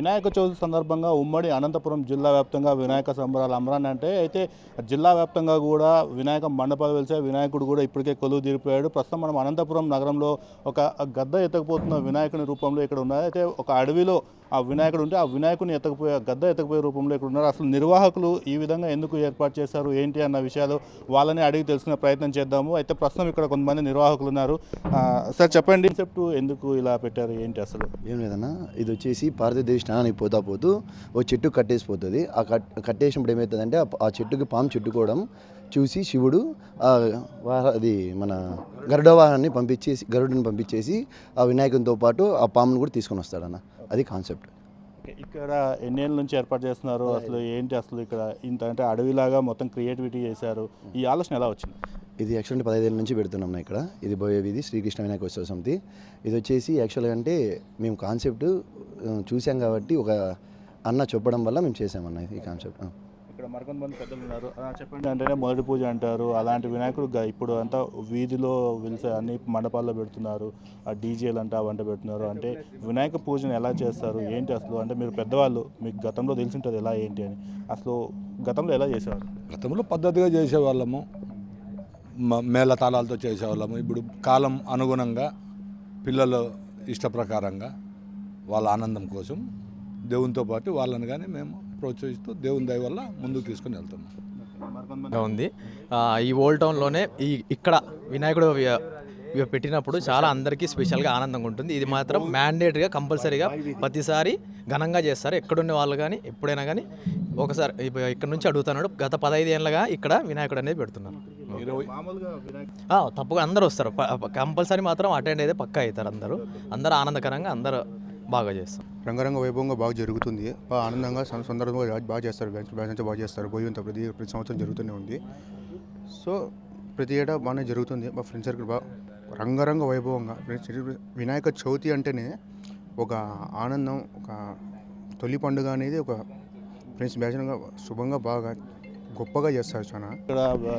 వినాయక చవితి సందర్భంగా ఉమ్మడి అనంతపురం జిల్లా వ్యాప్తంగా వినాయక సంబరాలు అమరాన్ని అంటే అయితే జిల్లా వ్యాప్తంగా కూడా వినాయక మండపాలు వెలిసే వినాయకుడు కూడా ఇప్పటికే కొలువు తీరిపోయాడు. ప్రస్తుతం మనం అనంతపురం నగరంలో ఒక గద్ద ఎత్తకపోతున్న వినాయకుని రూపంలో ఇక్కడ ఉన్నది అయితే ఒక అడవిలో ఆ వినాయకుడు ఉంటే ఆ వినాయకుని ఎత్తకపోయే గద్ద ఎత్తకపోయే రూపంలో ఇక్కడ ఉన్నారు. అసలు నిర్వాహకులు ఈ విధంగా ఎందుకు ఏర్పాటు చేశారు? ఏంటి అన్న విషయాలు వాళ్ళని అడిగి తెలుసుకునే ప్రయత్నం చేద్దాము. అయితే ప్రస్తుతం ఇక్కడ కొంతమంది నిర్వాహకులు ఉన్నారు. సార్ చెప్పండి కాన్సెప్ట్ ఎందుకు ఇలా పెట్టారు? ఏంటి అసలు? ఏం లేదన్నా ఇది వచ్చేసి భారతదేశ స్నానానికి పోతా పోతూ ఓ చెట్టు కట్టేసిపోతుంది. ఆ కట్ కట్టేసినప్పుడు ఏమవుతుందంటే ఆ- చెట్టుకి పాము చుట్టుకోవడం చూసి శివుడు అది మన గరుడ వాహనాన్ని పంపించేసి గరుడుని పంపించేసి ఆ వినాయకునితో పాటు ఆ పామును కూడా తీసుకొని వస్తాడన్న. అది కాన్సెప్ట్ ఇక్కడ ఎన్నేళ్ళ నుంచి ఏర్పాటు చేస్తున్నారు? అసలు ఏంటి అసలు ఇక్కడ ఇంత అంటే అడవిలాగా మొత్తం క్రియేటివిటీ చేశారు? ఈ ఆలోచన ఎలా వచ్చింది? ఇది యాక్చువల్లీ పదహైదేళ్ళ నుంచి పెడుతున్నాం ఇక్కడ. ఇది పోయే వీధి శ్రీకృష్ణ వినాయక ఉత్సవ సమితి. ఇది వచ్చేసి యాక్చువల్గా అంటే మేము కాన్సెప్ట్ చూసాం కాబట్టి ఒక అన్న చెప్పడం వల్ల మేము చేసామన్న ఈ కాన్సెప్ట్ ఇక్కడ మరికొంతమంది పెద్దలు ఉన్నారు. చెప్పండి. అంటేనే మొదటి పూజ అంటారు. అలాంటి వినాయకుడు ఇప్పుడు అంతా వీధిలో వెలిసే అన్ని మండపాల్లో పెడుతున్నారు. ఆ డీజేలు అంటే వంట పెడుతున్నారు. అంటే వినాయక పూజను ఎలా చేస్తారు? ఏంటి అసలు? అంటే మీరు పెద్దవాళ్ళు మీకు గతంలో తెలిసి ఉంటుంది ఎలా ఏంటి అని. అసలు గతంలో ఎలా చేసేవారు గతంలో పద్ధతిగా చేసేవాళ్ళము. మేళ తాళాలతో చేసేవాళ్ళము. ఇప్పుడు కాలం అనుగుణంగా పిల్లలు ఇష్ట ప్రకారంగా వాళ్ళ ఆనందం కోసం దేవునితో పాటు వాళ్ళని కానీ మేము ప్రోత్సహిస్తూ దేవుని దయ వల్ల ముందుకు తీసుకుని వెళ్తున్నాం. ఉంది ఈ ఓల్డ్ టౌన్లోనే ఈ ఇక్కడ వినాయకుడు ఇవి పెట్టినప్పుడు చాలా అందరికీ స్పెషల్గా ఆనందంగా ఉంటుంది. ఇది మాత్రం మ్యాండేటరీగా కంపల్సరీగా ప్రతిసారి ఘనంగా చేస్తారు. ఎక్కడున్న వాళ్ళు కానీ ఎప్పుడైనా కానీ ఒకసారి ఇక్కడ నుంచి అడుగుతున్నాడు. గత పదహైదు ఏళ్ళగా ఇక్కడ వినాయకుడు అనేది పెడుతున్నారు. తప్పగా అందరూ వస్తారు. కంపల్సరీ మాత్రం అటెండ్ అయితే పక్కా అవుతారు అందరూ. అందరూ ఆనందకరంగా అందరూ బాగా చేస్తారు రంగరంగ వైభవంగా బాగా జరుగుతుంది. బాగా ఆనందంగా సందర్భంగా బాగా- చేస్తారు. బ్యాచ్ బ్యాచ్ అంతా బాగా చేస్తారు. భోజనంతో ప్రతి ప్రతి సంవత్సరం జరుగుతూనే ఉంది. సో ప్రతి ఏటా బాగానే జరుగుతుంది. మా ఫ్రెండ్స్ సర్కిల్ బాగా రంగరంగ వైభవంగా. వినాయక చవితి అంటేనే ఒక ఆనందం ఒక తొలి పండుగ అనేది ఒక ఫ్రెండ్స్ బ్యాచ్గా శుభంగా బాగా గొప్పగా చేస్తారు చాలా ఇక్కడ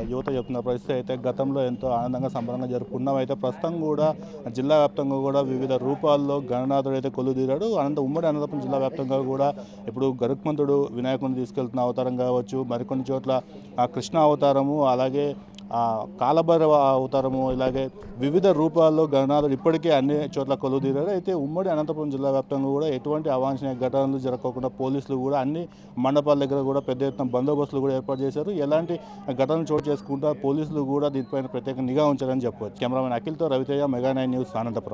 యువత చెప్తున్న పరిస్థితి అయితే గతంలో ఎంతో ఆనందంగా సంబరంగా జరుపుకున్నాం అయితే ప్రస్తుతం కూడా జిల్లా వ్యాప్తంగా కూడా వివిధ రూపాల్లో గణనాథుడు అయితే కొలుదీరాడు అనంత ఉమ్మడి అనంతపురం జిల్లా వ్యాప్తంగా కూడా ఇప్పుడు గరుక్మంతుడు వినాయకుడిని తీసుకెళ్తున్న అవతారం కావచ్చు మరికొన్ని చోట్ల ఆ కృష్ణ అవతారము అలాగే కాలభైరవ అవతారము ఇలాగే వివిధ రూపాల్లో గణనాథుడు ఇప్పటికే అన్ని చోట్ల కొలుదీరారు అయితే ఉమ్మడి అనంతపురం జిల్లా వ్యాప్తంగా కూడా ఎటువంటి అవాంఛనీయ ఘటనలు జరగకుండా పోలీసులు కూడా అన్ని మండపాల దగ్గర కూడా పెద్ద ఎత్తున బందోబస్తులు కూడా ఏర్పాటు చేశారు. ఎలాంటి ఘటనలు చోటు చేసుకుంటా పోలీసులు కూడా దీనిపైన ప్రత్యేక నిఘా ఉంచారని చెప్పవచ్చు. Cameraman అఖిల్తో Raviteja mega nine news Anantapuram.